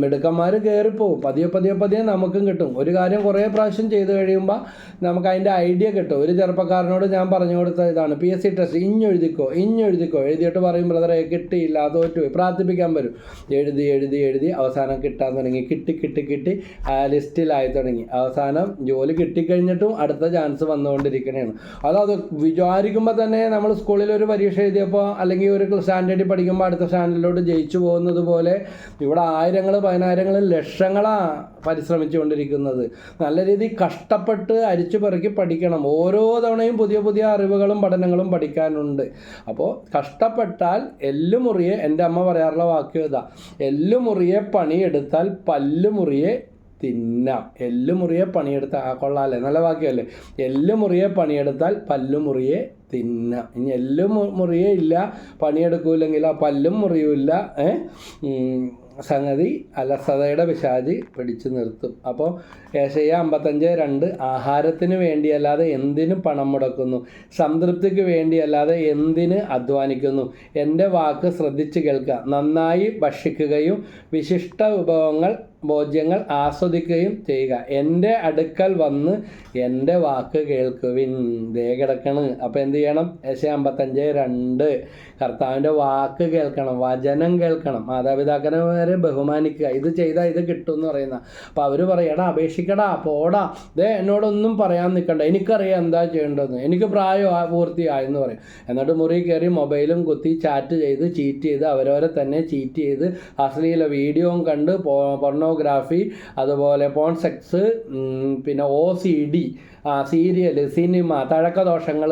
മിടുക്കന്മാർ കയറിപ്പോവും പതിയെ പതിയെ പതിയെ നമുക്കും കിട്ടും. ഒരു കാര്യം കുറേ പ്രാവശ്യം ചെയ്തു കഴിയുമ്പോൾ നമുക്ക് അതിന്റെ ഐഡിയ കിട്ടും. ഒരു ചെറുപ്പക്കാരനോട് ഞാൻ പറഞ്ഞു കൊടുത്ത ഇതാണ്. പി എസ് സി ടെസ്റ്റ് ഇഞ്ഞെഴുതിക്കോ ഇഞ്ഞെഴുതിക്കോ. എഴുതിയിട്ട് പറയും ബ്രദറെ കിട്ടിയില്ല തോറ്റു പ്രാർത്ഥിപ്പിക്കാൻ വരും. എഴുതി എഴുതി എഴുതി അവസാനം കിട്ടാൻ തുടങ്ങി. കിട്ടി കിട്ടി കിട്ടി ആ ലിസ്റ്റിലായി തുടങ്ങി. അവസാനം ജോലി കിട്ടിക്കഴിഞ്ഞിട്ടും അടുത്ത ചാൻസ് വന്നുകൊണ്ടിരിക്കണേണ്. അതത് വിചാരിക്കുമ്പോൾ തന്നെ നമ്മൾ സ്കൂളിൽ ഒരു പരീക്ഷ എഴുതിയപ്പോൾ അല്ലെങ്കിൽ ഒരു സ്റ്റാൻഡേർഡിൽ പഠിക്കുമ്പോൾ അടുത്ത സ്റ്റാൻഡേർഡിലോട്ട് ജയിച്ചു പോകുന്നത് പോലെ ഇവിടെ ആയിരങ്ങൾ പതിനായിരങ്ങൾ ലക്ഷങ്ങളാണ് പരിശ്രമിച്ചുകൊണ്ടിരിക്കുന്നത്. നല്ല രീതിയിൽ കഷ്ടപ്പെട്ട് അരിച്ചു പെറുക്കി പഠിക്കണം. ഓരോ തവണയും പുതിയ പുതിയ അറിവുകളും പഠനങ്ങളും പഠിക്കാനുണ്ട്. അപ്പോൾ കഷ്ടപ്പെട്ടാൽ എല്ലുമുറിയെ എന്റെ അമ്മ പറയാറുള്ള വാക്യം ഇതാ എല്ലുമുറിയെ പണിയെടുത്താൽ പല്ലുമുറിയെ തിന്നാം. എല്ലുമുറിയെ പണിയെടുത്താൽ കൊള്ളാമല്ലേ നല്ല വാക്യമല്ലേ എല്ലുമുറിയെ പണിയെടുത്താൽ പല്ലുമുറിയെ തിന്നാം. ഇനി എല്ലും മുറിയേ ഇല്ല. പണിയെടുക്കൂലെങ്കിൽ ആ പല്ലും മുറിയൂല്ല. ഏ? സംഗതി അലസതയുടെ പിശാചി പിടിച്ചു നിർത്തും. അപ്പോൾ ഏശയ്യ അമ്പത്തഞ്ച് രണ്ട് ആഹാരത്തിന് വേണ്ടിയല്ലാതെ എന്തിനു പണം മുടക്കുന്നു? സംതൃപ്തിക്ക് വേണ്ടിയല്ലാതെ എന്തിന് അധ്വാനിക്കുന്നു? എന്റെ വാക്ക് ശ്രദ്ധിച്ചു കേൾക്കുക നന്നായി ഭക്ഷിക്കുകയും വിശിഷ്ട വിഭവങ്ങൾ ഭോജ്യങ്ങൾ ആസ്വദിക്കുകയും ചെയ്യുക. എന്റെ അടുക്കൽ വന്ന് എന്റെ വാക്ക് കേൾക്കുവിൻ. ദേ കിടക്കണ്. അപ്പോൾ എന്ത് ചെയ്യണം? ഏശ അമ്പത്തഞ്ച് രണ്ട്. കർത്താവിന്റെ വാക്ക് കേൾക്കണം. വചനം കേൾക്കണം. മാതാപിതാക്കളെ വരെ ബഹുമാനിക്കുക. ഇത് ചെയ്താൽ ഇത് കിട്ടും എന്ന് പറയുന്ന അപ്പോൾ അവർ പറയടാ അപേക്ഷിക്കടാ പോടാ. ദേ എന്നോടൊന്നും പറയാൻ നിൽക്കണ്ട എനിക്കറിയാം എന്താ ചെയ്യേണ്ടതെന്ന്. എനിക്ക് പ്രായം പൂർത്തിയായെന്ന് പറയും. എന്നിട്ട് മുറി കയറി മൊബൈലും കുത്തി ചാറ്റ് ചെയ്ത് ചീറ്റ് ചെയ്ത് അവരവരെ തന്നെ ചീറ്റ് ചെയ്ത് അശ്ലീല വീഡിയോയും കണ്ട് പോർണോഗ്രാഫി അതുപോലെ പോൺ സെക്സ് പിന്നെ O C D serial cinema തഴക്കദോഷങ്ങൾ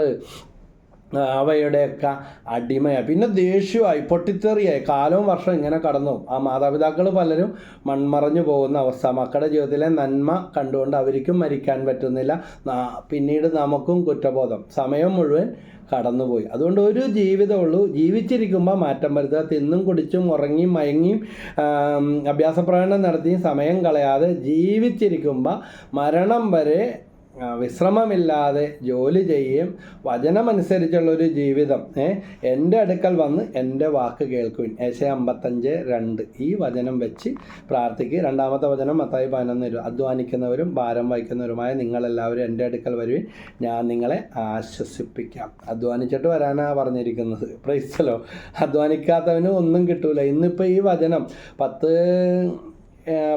അവയുടെയൊക്കെ അടിമയായി. പിന്നെ ദേഷ്യമായി പൊട്ടിത്തെറിയായി. കാലവും വർഷം ഇങ്ങനെ കടന്നു. ആ മാതാപിതാക്കൾ പലരും മൺമറഞ്ഞു പോകുന്ന അവസ്ഥ. മക്കളുടെ ജീവിതത്തിലെ നന്മ കണ്ടുകൊണ്ട് അവർക്കും മരിക്കാൻ പറ്റുന്നില്ല. പിന്നീട് നമുക്കും കുറ്റബോധം. സമയം മുഴുവൻ കടന്നുപോയി. അതുകൊണ്ട് ഒരു ജീവിതമുള്ളൂ ജീവിച്ചിരിക്കുമ്പോൾ മാറ്റം വരുത്തുക. തിന്നും കുടിച്ചും ഉറങ്ങിയും മയങ്ങിയും അഭ്യാസ പ്രകടനം നടത്തിയും സമയം കളയാതെ ജീവിച്ചിരിക്കുമ്പോൾ മരണം വരെ വിശ്രമമില്ലാതെ ജോലി ചെയ്യുകയും വചനമനുസരിച്ചുള്ളൊരു ജീവിതം എന്റെ അടുക്കൽ വന്ന് എന്റെ വാക്ക് കേൾക്കുവിൻ. ഏശ അമ്പത്തഞ്ച് രണ്ട്. ഈ വചനം വെച്ച് പ്രാർത്ഥിക്കുക രണ്ടാമത്തെ വചനം മത്തായി പതിനൊന്ന് രൂപ അധ്വാനിക്കുന്നവരും ഭാരം വഹിക്കുന്നവരുമായ നിങ്ങളെല്ലാവരും എന്റെ അടുക്കൽ വരുവിൻ. ഞാൻ നിങ്ങളെ ആശ്വസിപ്പിക്കാം. അധ്വാനിച്ചിട്ട് വരാനാണ് പറഞ്ഞിരിക്കുന്നത്. പ്രൈസലോ അധ്വാനിക്കാത്തവന് ഒന്നും കിട്ടൂല. ഇന്നിപ്പോൾ ഈ വചനം പത്ത്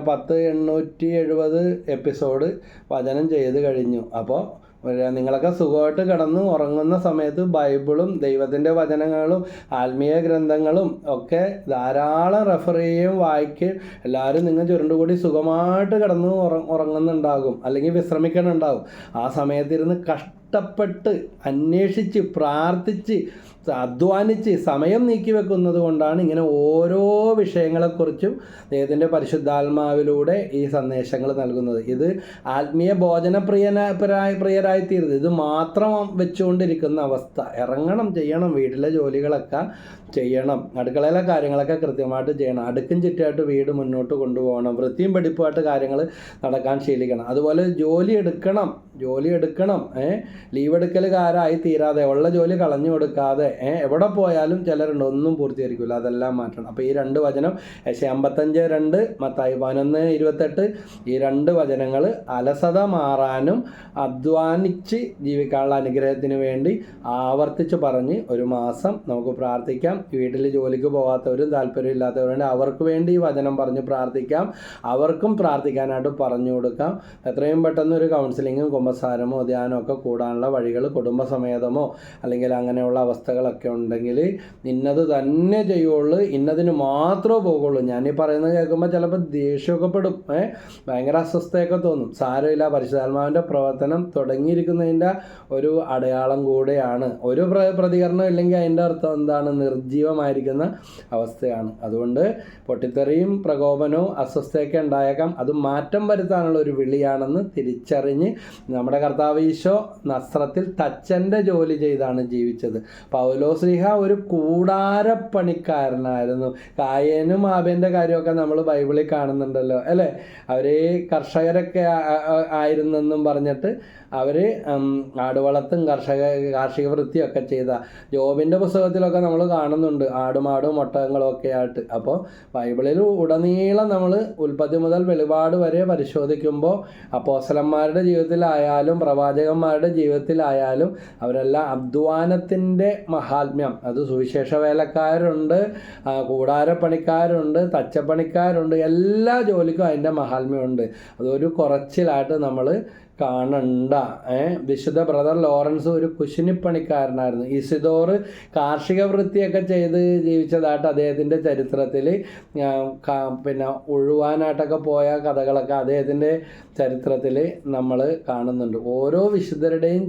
പത്ത് എണ്ണൂറ്റി എഴുപത് എപ്പിസോഡ് വചനം ചെയ്ത് കഴിഞ്ഞു. അപ്പോൾ നിങ്ങളൊക്കെ സുഖമായിട്ട് കിടന്ന് ഉറങ്ങുന്ന സമയത്ത് ബൈബിളും ദൈവത്തിന്റെ വചനങ്ങളും ആത്മീയ ഗ്രന്ഥങ്ങളും ഒക്കെ ധാരാളം റെഫർ ചെയ്യുകയും വായിക്കുകയും എല്ലാവരും നിങ്ങൾ ചുരുണ്ടുകൂടി സുഖമായിട്ട് കിടന്ന് ഉറങ്ങുന്നുണ്ടാകും. അല്ലെങ്കിൽ വിശ്രമിക്കണുണ്ടാകും. ആ സമയത്തിരുന്ന് കഷ്ടപ്പെട്ട് അന്വേഷിച്ച് പ്രാർത്ഥിച്ച് അധ്വാനിച്ച് സമയം നീക്കി വെക്കുന്നത് കൊണ്ടാണ് ഇങ്ങനെ ഓരോ വിഷയങ്ങളെക്കുറിച്ചും ദൈവത്തിന്റെ പരിശുദ്ധാത്മാവിലൂടെ ഈ സന്ദേശങ്ങൾ നൽകുന്നത്. ഇത് ആത്മീയ ഭോജന പ്രിയന പ്രിയരായിത്തീരുന്നത്. ഇത് മാത്രം വെച്ചുകൊണ്ടിരിക്കുന്ന അവസ്ഥ. ഇറങ്ങണം ചെയ്യണം വീട്ടിലെ ജോലികളൊക്കെ ചെയ്യണം അടുക്കളയിലെ കാര്യങ്ങളൊക്കെ കൃത്യമായിട്ട് ചെയ്യണം അടുക്കും ചുറ്റുമായിട്ട് വീട് മുന്നോട്ട് കൊണ്ടുപോകണം വൃത്തിയും പഠിപ്പുമായിട്ട് കാര്യങ്ങൾ നടക്കാൻ ശീലിക്കണം. അതുപോലെ ജോലി എടുക്കണം ജോലി എടുക്കണം ഏഹ് ലീവ് എടുക്കലുകാരായി തീരാതെ ഉള്ള ജോലി കളഞ്ഞു കൊടുക്കാതെ എവിടെ പോയാലും ചിലരുണ്ട് ഒന്നും പൂർത്തീകരിക്കില്ല അതെല്ലാം മാറ്റണം. അപ്പോൾ ഈ രണ്ട് വചനം അമ്പത്തഞ്ച് രണ്ട് മത്തായി പതിനൊന്ന് ഇരുപത്തെട്ട് ഈ രണ്ട് വചനങ്ങൾ അലസത മാറാനും അധ്വാനിച്ച് ജീവിക്കാനുള്ള അനുഗ്രഹത്തിന് വേണ്ടി ആവർത്തിച്ച് പറഞ്ഞ് ഒരു മാസം നമുക്ക് പ്രാർത്ഥിക്കാം. വീട്ടിൽ ജോലിക്ക് പോകാത്തവരും താല്പര്യമില്ലാത്തവരുണ്ട് അവർക്ക് വേണ്ടി ഈ വചനം പറഞ്ഞ് പ്രാർത്ഥിക്കാം. അവർക്കും പ്രാർത്ഥിക്കാനായിട്ട് പറഞ്ഞു കൊടുക്കാം. എത്രയും പെട്ടെന്ന് ഒരു കൗൺസിലിങ്ങും കുമ്പസാരമോ ധ്യാനമോ ഒക്കെ കൂടാനുള്ള വഴികൾ കുടുംബസമേതമോ അല്ലെങ്കിൽ അങ്ങനെയുള്ള അവസ്ഥകളൊക്കെ ഉണ്ടെങ്കിൽ ഇന്നത് തന്നെ ചെയ്യുള്ളൂ ഇന്നതിന് മാത്രമേ പോകുള്ളൂ. ഞാനീ പറയുന്നത് കേൾക്കുമ്പോൾ ചിലപ്പോൾ ദേഷ്യമൊക്കെ പെടും ഏഹ് ഭയങ്കര അസ്വസ്ഥയൊക്കെ തോന്നും. സാരമില്ല പരിശുദ്ധാത്മാവിന്റെ പ്രവർത്തനം തുടങ്ങിയിരിക്കുന്നതിന്റെ ഒരു അടയാളം കൂടെയാണ്. ഒരു പ്രതികരണം ഇല്ലെങ്കിൽ അതിന്റെ അർത്ഥം എന്താണ്? നിർജീവമായിരിക്കുന്ന അവസ്ഥയാണ്. അതുകൊണ്ട് പൊട്ടിത്തെറിയും പ്രകോപനവും അസ്വസ്ഥയൊക്കെ ഉണ്ടായേക്കാം. അത് മാറ്റം വരുത്താനുള്ള ഒരു വിളിയാണെന്ന് തിരിച്ചറിഞ്ഞ് നമ്മുടെ കർത്താവ് ഈശോ നസ്രത്തിൽ തച്ചന്റെ ജോലി ചെയ്താണ് ജീവിച്ചത്. പൗലോസ്ലിഹ ഒരു കൂടാരപ്പണിക്കാരനായിരുന്നു. കായനും ആബേന്റെ കാര്യമൊക്കെ നമ്മൾ ബൈബിളിൽ കാണുന്നുണ്ടല്ലോ അല്ലേ? അവർ കർഷകരൊക്കെ ആയിരുന്നെന്നും പറഞ്ഞിട്ട് അവർ ആടുവളത്തും കർഷക കാർഷിക വൃത്തിയൊക്കെ ചെയ്ത. ജോബിന്റെ പുസ്തകത്തിലൊക്കെ നമ്മൾ കാണുന്നുണ്ട് ആടുമാടും ഒട്ടകങ്ങളും ഒക്കെ ആയിട്ട്. അപ്പോൾ ബൈബിളിൽ ഉടനീളം നമ്മൾ ഉൽപ്പത്തി മുതൽ വെളിപാട് വരെ പരിശോധിക്കുമ്പോൾ അപ്പോസലന്മാരുടെ ജീവിതത്തിലായാലും പ്രവാചകന്മാരുടെ ജീവിതത്തിലായാലും അവരെല്ലാം അധ്വാനത്തിന്റെ മഹാത്മ്യം. അത് സുവിശേഷ വേലക്കാരുണ്ട് കൂടാരപ്പണിക്കാരുണ്ട് തച്ചപ്പണിക്കാരുണ്ട് എല്ലാ ജോലിക്കും അതിന്റെ മഹാത്മ്യമുണ്ട്. അതൊരു കുറച്ചിലായിട്ട് നമ്മൾ കാണണ്ട. വിശുദ്ധ ബ്രദർ ലോറൻസ് ഒരു കുശിനിപ്പണിക്കാരനായിരുന്നു. ഇസിദോർ കാർഷിക വൃത്തിയൊക്കെ ചെയ്ത് ജീവിച്ചതായിട്ട് അദ്ദേഹത്തിന്റെ ചരിത്രത്തിൽ പിന്നെ ഒഴുവാനായിട്ടൊക്കെ പോയ കഥകളൊക്കെ അദ്ദേഹത്തിന്റെ ചരിത്രത്തിൽ നമ്മൾ കാണുന്നുണ്ട്. ഓരോ വിശുദ്ധരുടെയും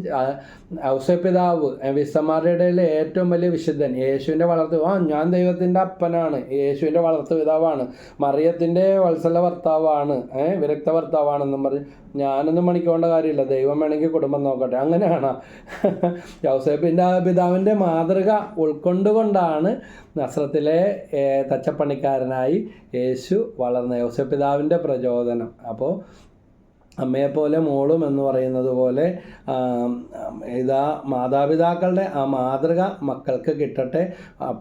ഔസപിതാവ് വിശുദ്ധന്മാരുടെ ഏറ്റവും വലിയ വിശുദ്ധൻ യേശുവിന്റെ വളർത്തു ആ ഞാൻ ദൈവത്തിന്റെ അപ്പനാണ് യേശുവിന്റെ വളർത്തു പിതാവാണ് മറിയത്തിന്റെ വത്സല ഭർത്താവാണ് വിരക്ത ഭർത്താവാണെന്നും പറഞ്ഞ് ഞാനൊന്നും മണിക്കേണ്ട കാര്യമില്ല. ദൈവം വേണമെങ്കിൽ കുടുംബം നോക്കട്ടെ. അങ്ങനെയാണ്. യൗസേപ്പിന്റെ പിതാവിന്റെ മാതൃക ഉൾക്കൊണ്ടുകൊണ്ടാണ് നസ്രത്തിലെ തച്ചപ്പണിക്കാരനായി യേശു വളർന്ന യൗസേപ്പ് പിതാവിന്റെ പ്രചോദനം. അപ്പോൾ അമ്മയെപ്പോലെ മോളും എന്ന് പറയുന്നത് പോലെ ഇതാ മാതാപിതാക്കളുടെ ആ മാതൃക മക്കൾക്ക് കിട്ടട്ടെ.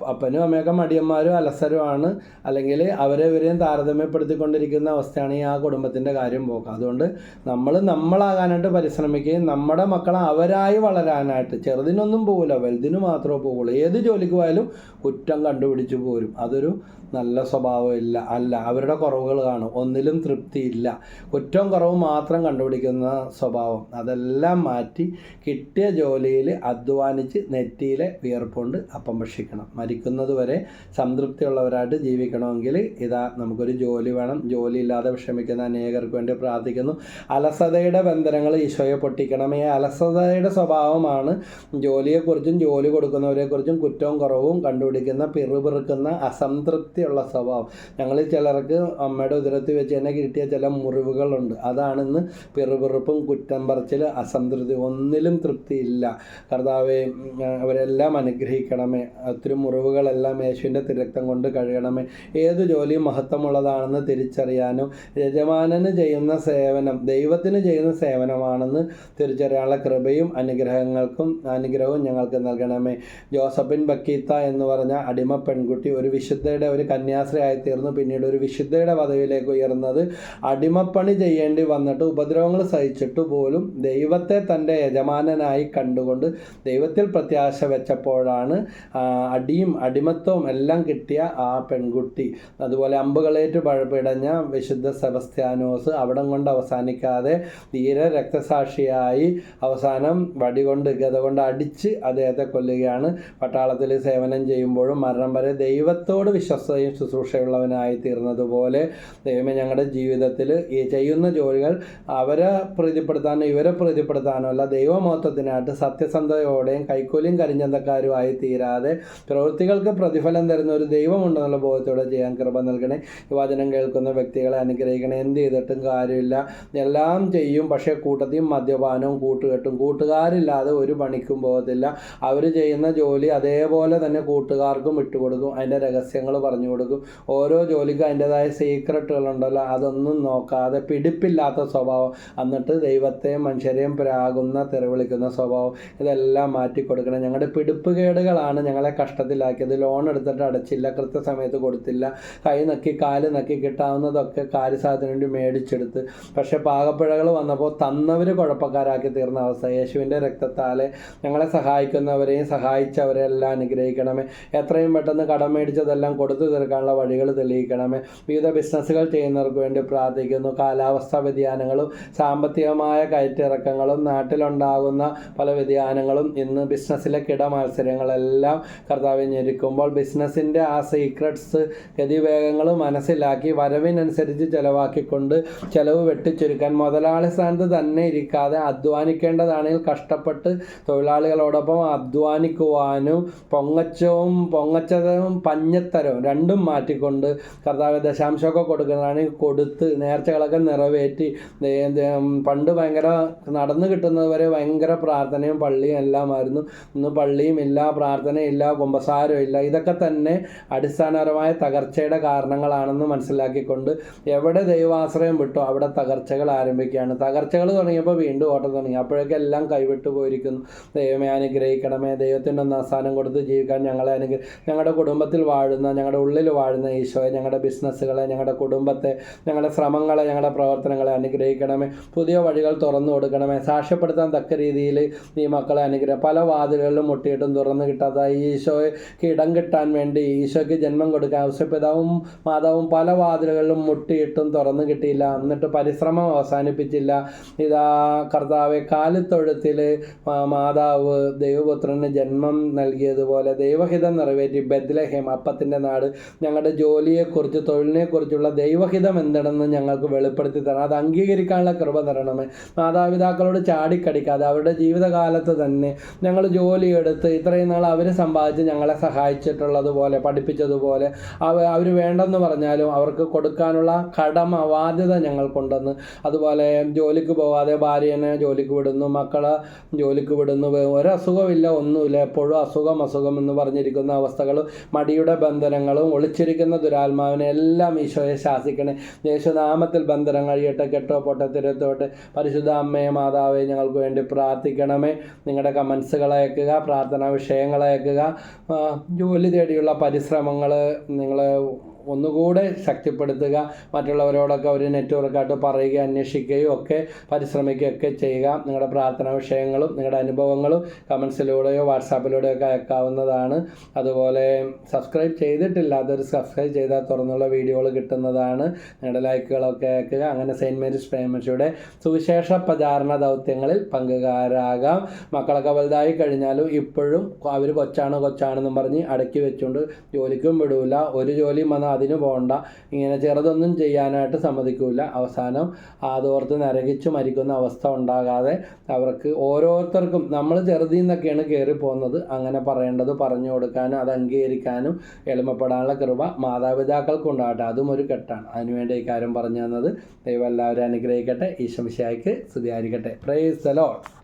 അപ്പനും അമ്മയൊക്കെ മടിയന്മാരും അലസരുമാണ്. അല്ലെങ്കിൽ അവരെ ഇവരെയും താരതമ്യപ്പെടുത്തിക്കൊണ്ടിരിക്കുന്ന അവസ്ഥയാണ് ഈ ആ കുടുംബത്തിന്റെ കാര്യം പോക്ക്. അതുകൊണ്ട് നമ്മൾ നമ്മളാകാനായിട്ട് പരിശ്രമിക്കുകയും നമ്മുടെ മക്കളെ അവരായി വളരാനായിട്ട് ചെറുതിനൊന്നും പോകില്ല വലുതിന് മാത്രമേ പോകുള്ളൂ ഏത് ജോലിക്ക് പോയാലും കുറ്റം കണ്ടുപിടിച്ച് പോരും. അതൊരു നല്ല സ്വഭാവമില്ല. അല്ല അവരുടെ കുറവുകൾ കാണും. ഒന്നിലും തൃപ്തിയില്ല. കുറ്റം കുറവും മാത്രം കണ്ടുപിടിക്കുന്ന സ്വഭാവം. അതെല്ലാം മാറ്റി കിട്ടിയ ജോലിയിൽ അധ്വാനിച്ച് നെറ്റിയിലെ വിയർപ്പുണ്ട് അപ്പം ഭക്ഷിക്കണം. മരിക്കുന്നത് വരെ സംതൃപ്തിയുള്ളവരായിട്ട് ജീവിക്കണമെങ്കിൽ ഇതാ നമുക്കൊരു ജോലി വേണം. ജോലി ഇല്ലാതെ വിഷമിക്കുന്ന അനേകർക്ക് വേണ്ടി പ്രാർത്ഥിക്കുന്നു. അലസതയുടെ ബന്ധനങ്ങൾ ഈശോയെ പൊട്ടിക്കണം. ഈ അലസതയുടെ സ്വഭാവമാണ് ജോലിയെക്കുറിച്ചും ജോലി കൊടുക്കുന്നവരെക്കുറിച്ചും കുറ്റവും കുറവും കണ്ടുപിടിക്കുന്ന പിറുപിറുക്കുന്ന അസംതൃപ്തിയുള്ള സ്വഭാവം. ഞങ്ങളിൽ ചിലർക്ക് അമ്മയുടെ ഉദരത്തിൽ വെച്ച് തന്നെ കിട്ടിയ ചില മുറിവുകളുണ്ട്. അതാണിന്ന് പിറുപിറുപ്പും കുറ്റം പറച്ചിൽ അസംതൃപ്തി ഒന്നിലും തൃപ്തിയില്ല. കർത്താവെ അവരെല്ലാം അനുഗ്രഹിക്കണമേ. ഒത്തിരി മുറിവുകളെല്ലാം യേശുവിന്റെ തിരക്തം കൊണ്ട് കഴുകണമേ. ഏത് ജോലിയും മഹത്വമുള്ളതാണെന്ന് തിരിച്ചറിയാനും യജമാനന് ചെയ്യുന്ന സേവനം ദൈവത്തിന് ചെയ്യുന്ന സേവനമാണെന്ന് തിരിച്ചറിയാനുള്ള കൃപയും അനുഗ്രഹങ്ങൾക്കും അനുഗ്രഹവും ഞങ്ങൾക്ക് നൽകണമേ. ജോസഫിൻ ബക്കീത്ത എന്ന് പറഞ്ഞ അടിമ പെൺകുട്ടി ഒരു വിശുദ്ധയുടെ ഒരു കന്യാസ്ത്രീ ആയിത്തീർന്നു. പിന്നീട് ഒരു വിശുദ്ധയുടെ പദവിയിലേക്ക് ഉയർന്നത് അടിമപ്പണി ചെയ്യേണ്ടി വന്നിട്ട് ഉപദ്രവങ്ങൾ സഹിച്ചിട്ട് പോലും ദൈവത്തെ തന്റെ യജമാനനായി കണ്ടുകൊണ്ട് ദൈവത്തിൽ പ്രത്യാശ വെച്ചപ്പോഴാണ് അടിയും അടിമത്വവും എല്ലാം കിട്ടിയ ആ പെൺകുട്ടി. അതുപോലെ അമ്പുകളേറ്റ് പഴപ്പിടഞ്ഞ വിശുദ്ധ സെബസ്ത്യാനോസ് അവിടം കൊണ്ട് അവസാനിക്കാതെ ധീര രക്തസാക്ഷിയായി അവസാനം വടി കൊണ്ട് ഗത കൊണ്ട് അടിച്ച് അദ്ദേഹത്തെ കൊല്ലുകയാണ്. പട്ടാളത്തിൽ സേവനം ചെയ്യുമ്പോഴും മരണം വരെ ദൈവത്തോട് വിശ്വസ്തയും ശുശ്രൂഷയുള്ളവനായി തീർന്നതുപോലെ ദൈവമേ ഞങ്ങളുടെ ജീവിതത്തിൽ ഈ ചെയ്യുന്ന ജോലികൾ അവരെ പ്രീതിപ്പെടുത്താനോ ഇവരെ പ്രീതിപ്പെടുത്താനോ അല്ല ദൈവമഹത്വത്തിനായിട്ട് സത്യസന്ധതയോടെയും കൈക്കൂലിയും കരിഞ്ഞന്തക്കാരുമായി തീരാതെ പ്രവൃത്തികൾക്ക് പ്രതിഫലം തരുന്ന ഒരു ദൈവമുണ്ടെന്നുള്ള ബോധത്തോടെ ചെയ്യാൻ കൃപ നൽകണേ. വചനം കേൾക്കുന്ന വ്യക്തികളെ അനുഗ്രഹിക്കണേ. എന്ത് ചെയ്തിട്ടും കാര്യമില്ല. എല്ലാം ചെയ്യും. പക്ഷേ കൂട്ടത്തിയും മദ്യപാനവും കൂട്ടുകെട്ടും കൂട്ടുകാരില്ലാതെ ഒരു പണിക്കും പോകത്തില്ല. അവർ ചെയ്യുന്ന ജോലി അതേപോലെ തന്നെ കൂട്ടുകാർക്കും വിട്ടുകൊടുക്കും അതിന്റെ രഹസ്യങ്ങൾ പറഞ്ഞു കൊടുക്കും. ഓരോ ജോലിക്കും അതിന്റെതായ സീക്രട്ടുകളുണ്ടല്ലോ അതൊന്നും നോക്കാതെ പിടിപ്പില്ലാത്ത സ്വഭാവം. എന്നിട്ട് ദൈവത്തെയും മനുഷ്യരെയും പ്രാകുന്ന തെറിവിളിക്കുന്ന സ്വഭാവം. ഇതെല്ലാം മാറ്റി കൊടുക്കണം ഞങ്ങളുടെ പിടിപ്പുകേടുകളാണ് ഞങ്ങളെ കഷ്ടത്തിലാക്കിയത്. ലോൺ എടുത്തിട്ട് അടച്ചില്ല കൃത്യസമയത്ത് കൊടുത്തില്ല. കൈ നക്കി കാൽ നക്കി കിട്ടാവുന്നതൊക്കെ കാര്യസാധനം വേണ്ടി മേടിച്ചെടുത്ത്. പക്ഷെ പാകപ്പിഴകൾ വന്നപ്പോൾ തന്നവർ കുഴപ്പക്കാരാക്കി തീർന്ന അവസ്ഥ. യേശുവിന്റെ രക്തത്താലെ ഞങ്ങളെ സഹായിക്കുന്നവരെയും സഹായിച്ചവരെല്ലാം അനുഗ്രഹിക്കണമേ. എത്രയും പെട്ടെന്ന് കടം മേടിച്ചതെല്ലാം കൊടുത്തു തീർക്കാനുള്ള വഴികൾ തെളിയിക്കണമേ. വിവിധ ബിസിനസ്സുകൾ ചെയ്യുന്നവർക്ക് വേണ്ടി പ്രാർത്ഥിക്കുന്നു. കാലാവസ്ഥാ വ്യതിയാനങ്ങളും സാമ്പത്തികമായ കയറ്റിറക്കങ്ങളും നാട്ടിലുണ്ടാകുന്ന പല വ്യതിയാനങ്ങളും ഇന്ന് ബിസിനസ്സിലെ കിട മത്സരങ്ങളെല്ലാം കർത്താവ് ഞെരുക്കുമ്പോൾ ബിസിനസ്സിന്റെ ആ സീക്രട്സ് ഗതിവേഗങ്ങൾ മനസ്സിലാക്കി വരവിനനുസരിച്ച് ചിലവാക്കിക്കൊണ്ട് ചെലവ് വെട്ടിച്ചുരുക്കാൻ മുതലാളി സ്ഥാനത്ത് തന്നെ ഇരിക്കാതെ അധ്വാനിക്കേണ്ടതാണെങ്കിൽ കഷ്ടപ്പെട്ട് തൊഴിലാളികളോടൊപ്പം അധ്വാനിക്കുവാനും പൊങ്ങച്ചവും പൊങ്ങച്ചതും പഞ്ഞത്തരവും രണ്ടും മാറ്റിക്കൊണ്ട് കർത്താവ് ദശാംശമൊക്കെ കൊടുക്കുന്നതാണ് കൊടുത്ത് നേർച്ചകളൊക്കെ നിറവേറ്റി പണ്ട് ഭയങ്കര നടന്നു കിട്ടുന്നത് വരെ ഭയങ്കര പ്രാർത്ഥനയും പള്ളിയും എല്ലാമായിരുന്നു. ഇന്ന് പള്ളിയും ഇല്ല പ്രാർത്ഥനയില്ല കുമ്പസാരം ഇല്ല. ഇതൊക്കെ തന്നെ അടിസ്ഥാനപരമായ തകർച്ചയുടെ കാരണങ്ങളാണെന്ന് മനസ്സിലാക്കിക്കൊണ്ട് എവിടെ ദൈവാശ്രയം വിട്ടോ അവിടെ തകർച്ചകൾ ആരംഭിക്കുകയാണ്. തകർച്ചകൾ തുടങ്ങിയപ്പോൾ വീണ്ടും ഓട്ടം തുടങ്ങി. അപ്പോഴേക്കും എല്ലാം കൈവിട്ടു പോയിരിക്കുന്നു. ദൈവമേ അനുഗ്രഹിക്കണമേ. ദൈവത്തിന്റെ ഒന്ന് അവസാനം കൊടുത്ത് ജീവിക്കാൻ ഞങ്ങളെ അനുഗ്രഹ ഞങ്ങളുടെ കുടുംബത്തിൽ വാഴുന്ന ഞങ്ങളുടെ ഉള്ളിൽ വാഴുന്ന ഈശോയെ ഞങ്ങളുടെ ബിസിനസ്സുകളെ ഞങ്ങളുടെ കുടുംബത്തെ ഞങ്ങളുടെ ശ്രമങ്ങളെ ഞങ്ങളുടെ പ്രവർത്തനങ്ങളെ അനുഗ്രഹിക്കണമേ. പുതിയ വഴികൾ തുറന്നു കൊടുക്കണമേ. സാക്ഷ്യപ്പെടുത്താൻ തക്ക രീതിയിൽ ഈ മക്കളെ അനുഗ്രഹം. പല വാതിലുകളിലും മുട്ടിയിട്ടും തുറന്നു കിട്ടാത്തതായി ഈശോയ്ക്ക് ഇടം കിട്ടാൻ വേണ്ടി ഈശോയ്ക്ക് ജന്മം കൊടുക്കാൻ ഔസപിതാവും മാതാവും പല വാതിലുകളിലും മുട്ടിയിട്ടും തുറന്നു കിട്ടിയില്ല. എന്നിട്ട് പരിശ്രമം അവസാനിപ്പിച്ചില്ല. ഇതാ കർത്താവെ കാലിത്തൊഴുത്തിൽ മാതാവ് ദൈവപുത്രന് ജന്മം നൽകിയതുപോലെ ദൈവഹിതം നിറവേറ്റി ബദ്ലഹേം അപ്പത്തിന്റെ നാട്. ഞങ്ങളുടെ ജോലിയെക്കുറിച്ച് തൊഴിലിനെക്കുറിച്ചുള്ള ദൈവഹിതം എന്താണെന്ന് ഞങ്ങൾക്ക് വെളിപ്പെടുത്തി തരണം അത് അംഗീകരിക്കാനുള്ള കൃപ തരണമേ. മാതാപിതാക്കളോട് ചാടിക്കടിക്കാതെ അവരുടെ ജീവിതകാലത്ത് തന്നെ ഞങ്ങൾ ജോലിയെടുത്ത് ഇത്രയും നാൾ അവർ സമ്പാദിച്ച് ഞങ്ങളെ സഹായിച്ചിട്ടുള്ളതുപോലെ പഠിപ്പിച്ചതുപോലെ അവ അവർ വേണ്ടെന്ന് പറഞ്ഞാലും അവർക്ക് കൊടുക്കാനുള്ള കടമ ബാധ്യത ഞങ്ങൾക്കുണ്ടെന്ന്. അതുപോലെ ജോലിക്ക് പോവാതെ ഭാര്യനെ ജോലിക്ക് വിടുന്നു മക്കളെ ജോലിക്ക് വിടുന്നു ഒരസുഖമില്ല ഒന്നുമില്ല എപ്പോഴും അസുഖം അസുഖം എന്ന് പറഞ്ഞിരിക്കുന്ന അവസ്ഥകളും മടിയുടെ ബന്ധനങ്ങളും ഒളിച്ചിരിക്കുന്ന ദുരാത്മാവിനെ എല്ലാം ഈശോയെ ശാസിക്കണേ. യേശുനാമത്തിൽ ബന്ധനം കഴിയട്ടെ കെട്ടോ പൊട്ടെ തിരത്തോട്ടെ പരിശുദ്ധ അമ്മയെ മാതാവെ ഞങ്ങൾക്ക് വേണ്ടി പ്രാർത്ഥിക്കണമേ. നിങ്ങളുടെ കമൻസുകൾ അയക്കുക പ്രാർത്ഥനാ വിഷയങ്ങൾ അയക്കുക. ജോലി തേടിയുള്ള പരിശ്രമങ്ങൾ നിങ്ങൾ ഒന്നുകൂടെ ശക്തിപ്പെടുത്തുക മറ്റുള്ളവരോടൊക്കെ ഒരു നെറ്റ്വർക്കായിട്ട് പറയുകയും അന്വേഷിക്കുകയും ഒക്കെ പരിശ്രമിക്കുകയൊക്കെ ചെയ്യുക. നിങ്ങളുടെ പ്രാർത്ഥനാ വിഷയങ്ങളും നിങ്ങളുടെ അനുഭവങ്ങളും കമൻസിലൂടെയോ വാട്സാപ്പിലൂടെയോ ഒക്കെ അയക്കാവുന്നതാണ്. അതുപോലെ സബ്സ്ക്രൈബ് ചെയ്തിട്ടില്ലാത്തൊരു സബ്സ്ക്രൈബ് ചെയ്താൽ തുറന്നുള്ള വീഡിയോകൾ കിട്ടുന്നതാണ്. നിങ്ങളുടെ ലൈക്കുകളൊക്കെ അയക്കുക. അങ്ങനെ സെയിന്റ് മേരീസ് പ്രേമശിയുടെ സുവിശേഷ പ്രചാരണ ദൗത്യങ്ങളിൽ പങ്കുകാരാകാം. മക്കളൊക്കെ വലുതായി കഴിഞ്ഞാലും ഇപ്പോഴും അവർ കൊച്ചാണ് കൊച്ചാണെന്നും പറഞ്ഞ് അടക്കി വെച്ചുകൊണ്ട് ജോലിക്കും വിടൂല. ഒരു ജോലിയും അതിന് പോകണ്ട ഇങ്ങനെ ചെറുതൊന്നും ചെയ്യാനായിട്ട് സമ്മതിക്കൂല. അവസാനം അതോർത്ത് നരകിച്ചു മരിക്കുന്ന അവസ്ഥ ഉണ്ടാകാതെ അവർക്ക് ഓരോരുത്തർക്കും നമ്മൾ ചെറുതിൽ നിന്നൊക്കെയാണ് കയറി പോകുന്നത് അങ്ങനെ പറയേണ്ടത് പറഞ്ഞു കൊടുക്കാനും അത് അംഗീകരിക്കാനും എളുപ്പപ്പെടാനുള്ള കൃപ മാതാപിതാക്കൾക്കുണ്ടാകട്ടെ. അതും ഒരു കെട്ടാണ്. അതിനുവേണ്ടി ഈ കാര്യം പറഞ്ഞു തന്നത്. ദൈവം എല്ലാവരും അനുഗ്രഹിക്കട്ടെ. ഈശംശായിക്ക് സ്തുതിയായിരിക്കട്ടെ. Praise the Lord